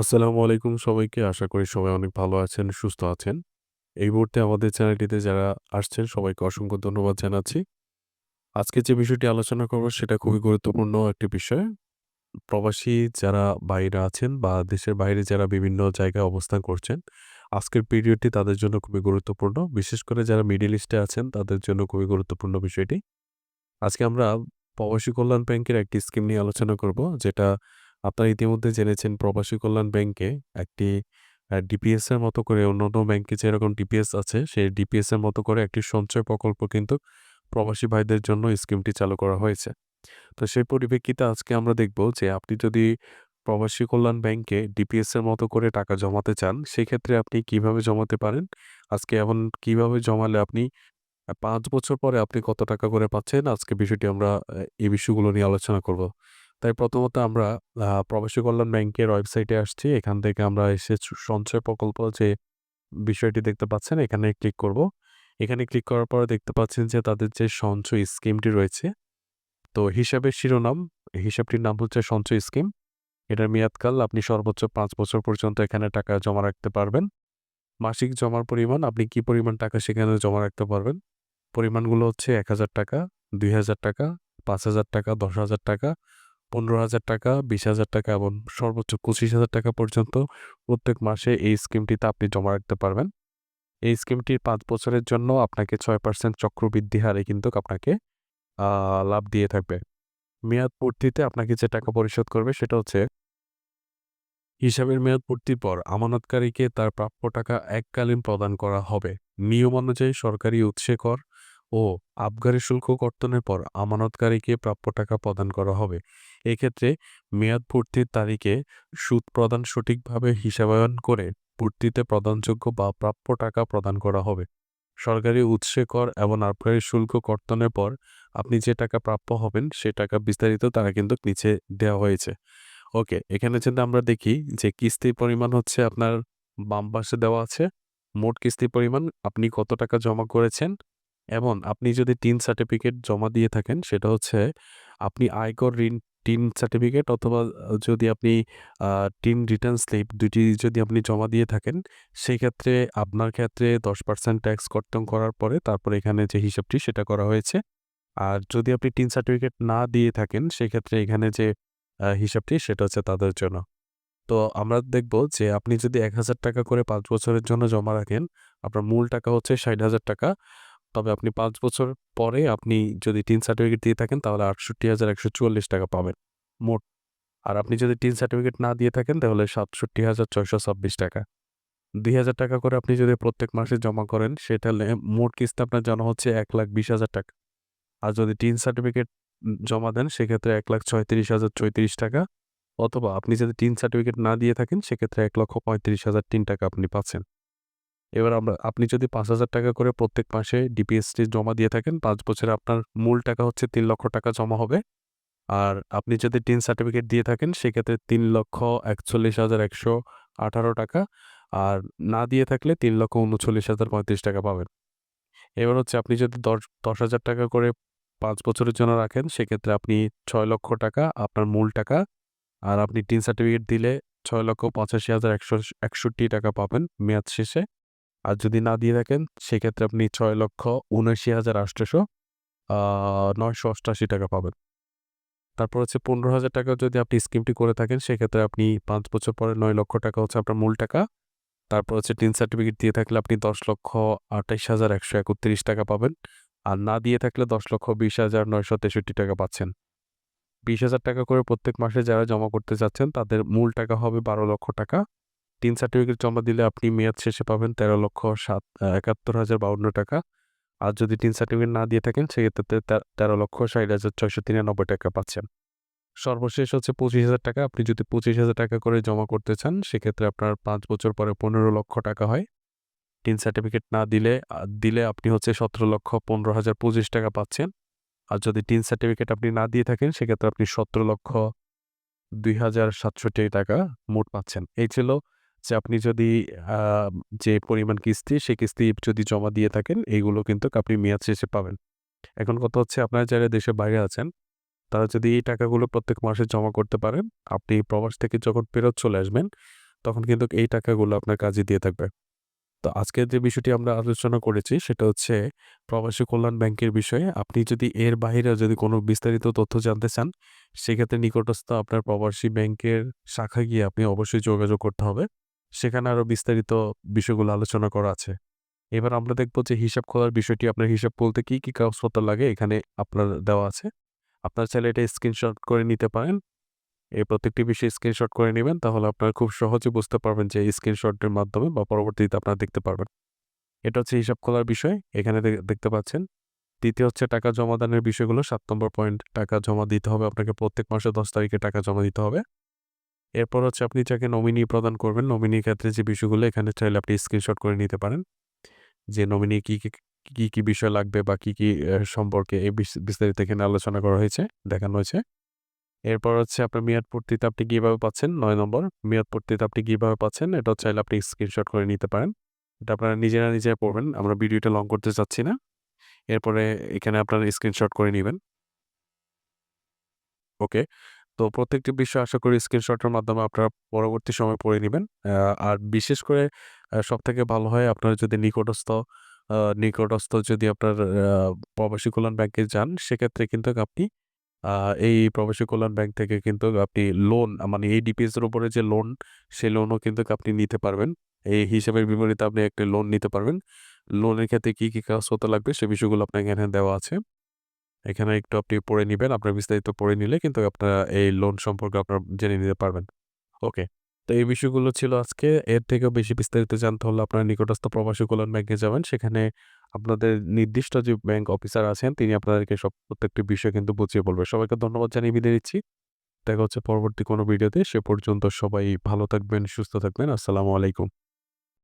আসসালামু আলাইকুম সবাইকে। আশা করি সবাই অনেক ভালো আছেন, সুস্থ আছেন। এই মুহূর্তে আমাদের চ্যানেলটিতে যারা আসছেন সবাইকে অসংখ্য ধন্যবাদ জানাচ্ছি। আজকে যে বিষয়টি আলোচনা করব সেটা খুবই গুরুত্বপূর্ণ একটি বিষয়। প্রবাসী যারা বাইরে আছেন বা দেশের বাইরে যারা বিভিন্ন জায়গায় অবস্থান করছেন, আজকের পিরিয়ডটি তাদের জন্য খুবই গুরুত্বপূর্ণ। বিশেষ করে যারা মিডল ইস্টে আছেন তাদের জন্য খুবই গুরুত্বপূর্ণ বিষয়টি। আজকে আমরা প্রবাসী কল্যাণ ব্যাংকের একটি স্কিম নিয়ে আলোচনা করব যেটা আপনারা ইতিমধ্যে জেনেছেন প্রবাসী কল্যাণ ব্যাংকে একটি ডিপিএস এর মতো করে অন্যান্য ব্যাংকে যেরকম ডিপিএস আছে, সেই ডিপিএস এর মতো করে একটি সঞ্চয় প্রকল্প কিন্তু প্রবাসী ভাইদের জন্য স্কিমটি চালু করা হয়েছে। তো সেই পরিপ্রেক্ষিতে আজকে আমরা দেখব যে আপনি যদি প্রবাসী কল্যাণ ব্যাংকে ডিপিএস এর মতো করে টাকা জমাতে চান, সেক্ষেত্রে আপনি কীভাবে জমাতে পারেন? আজকে এমন কীভাবে জমালে আপনি পাঁচ বছর পরে আপনি কত টাকা করে পাচ্ছেন? আজকে বিষয়টি আমরা এই বিষয়গুলো নিয়ে আলোচনা করব। তাই প্রথমত আমরা প্রবাসী কল্যাণ ব্যাংকের ওয়েবসাইটে আসছি। এখান থেকে আমরা এসে সঞ্চয় প্রকল্প যে বিষয়টি দেখতে পাচ্ছেন এখানে ক্লিক করব। এখানে ক্লিক করার পরে দেখতে পাচ্ছেন যে তাদের যে সঞ্চয় স্কিমটি রয়েছে, তো হিসাবের শিরোনাম, হিসাবটির নাম হচ্ছে সঞ্চয় স্কিম। এটার মেয়াদকাল আপনি সর্বোচ্চ পাঁচ বছর পর্যন্ত এখানে টাকা জমা রাখতে পারবেন। মাসিক জমার পরিমাণ আপনি কি পরিমাণ টাকা সেখানে জমা রাখতে পারবেন। পরিমাণগুলো হচ্ছে ৳১,০০০, ৳২,০০০, ৳৫,০০০, ৳১০,০০০, ৳১৫,০০০, ৳২০,০০০ এবং সর্বোচ্চ ৳২৫,০০০ পর্যন্ত প্রত্যেক মাসে এই স্কিমটিতে আপনি জমা রাখতে পারবেন। এই স্কিমটির পাঁচ বছরের জন্য আপনাকে ছয় পার্সেন্ট চক্রবৃদ্ধি হারে কিন্তু আপনাকে লাভ দিয়ে থাকবে। মেয়াদ পূর্তিতে আপনাকে যে টাকা পরিশোধ করবে সেটা হচ্ছে হিসাবের মেয়াদ পূর্তির পর আমানতকারীকে তার প্রাপ্য টাকা এককালীন প্রদান করা হবে। নিয়ম অনুযায়ী সরকারি উৎসে কর ও আবগারি শুল্ক কর্তনের পর আমানতকারীকে প্রাপ্য টাকা প্রদান করা হবে। এক্ষেত্রে মেয়াদ পূর্তির তারিখে সুদ প্রদান সঠিকভাবে হিসাবায়ন করে পূর্তিতে প্রদানযোগ্য বা প্রাপ্য টাকা প্রদান করা হবে। সরকারি উৎসে কর এবং আবগারি শুল্ক কর্তনের পর আপনি যে টাকা প্রাপ্য হবেন সে টাকা বিস্তারিত তারা কিন্তু নিচে দেওয়া হয়েছে। ওকে, এখানে যদি আমরা দেখি যে কিস্তির পরিমাণ হচ্ছে আপনার বাম পাশে দেওয়া আছে। মোট কিস্তির পরিমাণ আপনি কত টাকা জমা করেছেন এবং আপনি যদি টিন সার্টিফিকেট জমা দিয়ে থাকেন সেটা হচ্ছে আপনি আয়কর ঋণ টিন সার্টিফিকেট অথবা যদি আপনি টিন রিটার্ন স্লিপ ২ টি যদি আপনি জমা দিয়ে থাকেন, সেই ক্ষেত্রে আপনার ক্ষেত্রে ১০% ট্যাক্স কর্তন করার পরে তারপরে এখানে যে হিসাবটি সেটা করা হয়েছে। আর যদি আপনি টিন সার্টিফিকেট না দিয়ে থাকেন সেক্ষেত্রে এখানে যে হিসাবটি সেটা হচ্ছে তাদের জন্য। তো আমরা দেখব যে আপনি যদি ৳১,০০০ করে পাঁচ বছরের জন্য জমা রাখেন, আপনার মূল টাকা হচ্ছে ৳৬০,০০০ তবে আপনি পাঁচ বছর পরে আপনি যদি টিন সার্টিফিকেট দিয়ে থাকেন তাহলে ৳৬৮,১৪৪ পাবেন মোট। আর আপনি যদি টিন সার্টিফিকেট না দিয়ে থাকেন তাহলে ৳৬৭,৬২৬ ৳২,০০০ করে আপনি যদি প্রত্যেক মাসে জমা করেন সেটা মোট কিস্তি আপনার জমা হচ্ছে ৳১,২০,০০০ আর যদি টিন সার্টিফিকেট জমা দেন সেক্ষেত্রে ৳১,৩৬,০৩৪ অথবা আপনি যদি টিন সার্টিফিকেট না দিয়ে থাকেন সেক্ষেত্রে ৳১,৩৫,০০৩ আপনি পাচ্ছেন। এবার আমরা আপনি যদি ৳৫,০০০ করে প্রত্যেক মাসে ডিপিএসটি জমা দিয়ে থাকেন, পাঁচ বছরে আপনার মূল টাকা হচ্ছে তিন লক্ষ টাকা জমা হবে। আর আপনি যদি টিন সার্টিফিকেট দিয়ে থাকেন সেক্ষেত্রে ৳৩,৪১,১১৮ আর না দিয়ে থাকলে ৳৩,৩৯,০৩৫ পাবেন। এবার হচ্ছে আপনি যদি দশ ৳১০,০০০ করে পাঁচ বছরের জন্য রাখেন সেক্ষেত্রে আপনি ছয় লক্ষ টাকা আপনার মূল টাকা আর আপনি টিন সার্টিফিকেট দিলে ৳৬,৮৫,১৬১ পাবেন মেয়াদ শেষে। আর যদি না দিয়ে থাকেন সেক্ষেত্রে আপনি ৳৬,৭৯,৮৮০ আ ৳৯৮৮ পাবেন। তারপর হচ্ছে ৳১৫,০০০ যদি আপনি স্কিমটি করে থাকেন সেক্ষেত্রে আপনি পাঁচ বছর পরে নয় লক্ষ টাকা হচ্ছে আপনার মূল টাকা। তারপর হচ্ছে টিন সার্টিফিকেট দিয়ে থাকলে আপনি ৳১০,২৮,১৩১ পাবেন। আর না দিয়ে থাকলে ৳১০,২০,৯৬৩ পাচ্ছেন। ৳২০,০০০ করে প্রত্যেক মাসে যারা জমা করতে চাচ্ছেন তাদের মূল টাকা হবে ৳১২,০০,০০০ টিন সার্টিফিকেট জমা দিলে আপনি মেয়াদ শেষে পাবেন ৳১৩,৭৭,৭১,০০০ আর যদি টিন সার্টিফিকেট না দিয়ে থাকেন সেক্ষেত্রে তে ৳১৩,৬০,৬৯৩ পাচ্ছেন। সর্বশেষ হচ্ছে ৳২৫,০০০ আপনি যদি ৳২৫,০০০ করে জমা করতে চান সেক্ষেত্রে আপনার পাঁচ বছর পরে পনেরো লক্ষ টাকা হয়। টিন সার্টিফিকেট না দিলে দিলে আপনি হচ্ছে ৳১৭,১৫,০২৫ পাচ্ছেন। আর যদি টিন সার্টিফিকেট আপনি না দিয়ে থাকেন সেক্ষেত্রে আপনি ৳১৭,০২,০৬৭ মোট পাচ্ছেন। এই ছিল যে আপনি যদি যে পরিমাণ কিস্তি সেই কিস্তি যদি জমা দিয়ে থাকেন এইগুলো কিন্তু আপনি মেয়াদ শেষে পাবেন। এখন কথা হচ্ছে আপনারা যারা দেশের বাইরে আছেন তারা যদি এই টাকাগুলো প্রত্যেক মাসে জমা করতে পারেন, আপনি প্রবাস থেকে যখন ফেরত চলে আসবেন তখন কিন্তু এই টাকাগুলো আপনার কাজে দিয়ে থাকবে। তো আজকের যে বিষয়টি আমরা আলোচনা করেছি সেটা হচ্ছে প্রবাসী কল্যাণ ব্যাংকের বিষয়ে। আপনি যদি এর বাহিরে যদি কোনো বিস্তারিত তথ্য জানতে চান, সেক্ষেত্রে নিকটস্থ আপনার প্রবাসী ব্যাংকের শাখায় গিয়ে আপনি অবশ্যই যোগাযোগ করতে হবে। সেখানে আরও বিস্তারিত বিষয়গুলো আলোচনা করা আছে। এবার আমরা দেখব যে হিসাব খোলার বিষয়টি আপনার হিসাব বলতে কি, কি কাগজপত্র লাগে এখানে আপনার দেওয়া আছে। আপনার চাইলে এটা স্ক্রিনশট করে নিতে পারেন। এই প্রত্যেকটি বিষয়ে স্ক্রিনশট করে নেবেন তাহলে আপনারা খুব সহজে বুঝতে পারবেন যে স্ক্রিনশটের মাধ্যমে বা পরবর্তীতে আপনারা দেখতে পারবেন। এটা হচ্ছে হিসাব খোলার বিষয়। এখানে দেখতে পাচ্ছেন। দ্বিতীয় হচ্ছে টাকা জমাদানের বিষয়গুলো সাত নম্বর পয়েন্ট টাকা জমা দিতে হবে আপনাকে প্রত্যেক মাসে ১০ তারিখে টাকা জমা দিতে হবে। এরপর হচ্ছে আপনি যাকে নমিনি প্রদান করবেন, নমিনির ক্ষেত্রে যে বিষয়গুলো এখানে চাইলে আপনি স্ক্রিনশট করে নিতে পারেন। যে নমিনি কী কী কী কি বিষয় লাগবে বা কী কী সম্পর্কে এই বিস বিস্তারিত এখানে আলোচনা করা হয়েছে, দেখানো হয়েছে। এরপর হচ্ছে আপনার মেয়াদ পূর্তিতে আপনি কীভাবে পাচ্ছেন নয় নম্বর। মেয়াদ পূর্তিতে আপনি কীভাবে পাচ্ছেন এটাও চাইলে আপনি স্ক্রিনশট করে নিতে পারেন। এটা আপনারা নিজেরা নিজে পড়বেন। আমরা ভিডিওটা লং করতে চাচ্ছি না। এরপরে এখানে আপনারা স্ক্রিনশট করে নেবেন ওকে। তো প্রত্যেকটি বিষয় আশা করি স্ক্রিনশটের মাধ্যমে আপনারা পরবর্তী সময়ে পড়ে নিবেন। আর বিশেষ করে সব থেকে ভালো হয় আপনারা যদি নিকটস্থ নিকটস্থ যদি আপনার প্রবাসী কল্যাণ ব্যাংকে যান সেক্ষেত্রে কিন্তু আপনি এই প্রবাসী কল্যাণ ব্যাংক থেকে কিন্তু আপনি লোন মানে এই ডিপিএস এর উপরে যে লোন, সেই লোনও কিন্তু আপনি নিতে পারবেন। এই হিসাবের বিপরীতে আপনি একটা লোন নিতে পারবেন। লোনের ক্ষেত্রে কি, কি কাগজপত্র লাগবে সে বিষয়গুলো আপনাকে এখানে দেওয়া আছে। এখানে একটু আপনি পড়ে নিবেন। আপনার বিস্তারিত পড়ে নিলে কিন্তু আপনারা এই লোন সম্পর্কে আপনারা জেনে নিতে পারবেন। ওকে। তো এই বিষয়গুলো ছিল আজকে। এর থেকেও বেশি বিস্তারিত জানতে হলে আপনারা নিকটস্থ প্রবাসী কল্যাণ ব্যাংকে যাবেন। সেখানে আপনাদের নির্দিষ্ট যে ব্যাংক অফিসার আছেন তিনি আপনাদেরকে সব প্রত্যেকটি বিষয় কিন্তু বুঝিয়ে বলবে। সবাইকে ধন্যবাদ জানিয়ে বিদায় দিচ্ছি দেখা হচ্ছে পরবর্তী কোনো ভিডিওতে। সে পর্যন্ত সবাই ভালো থাকবেন, সুস্থ থাকবেন। আসসালামু আলাইকুম।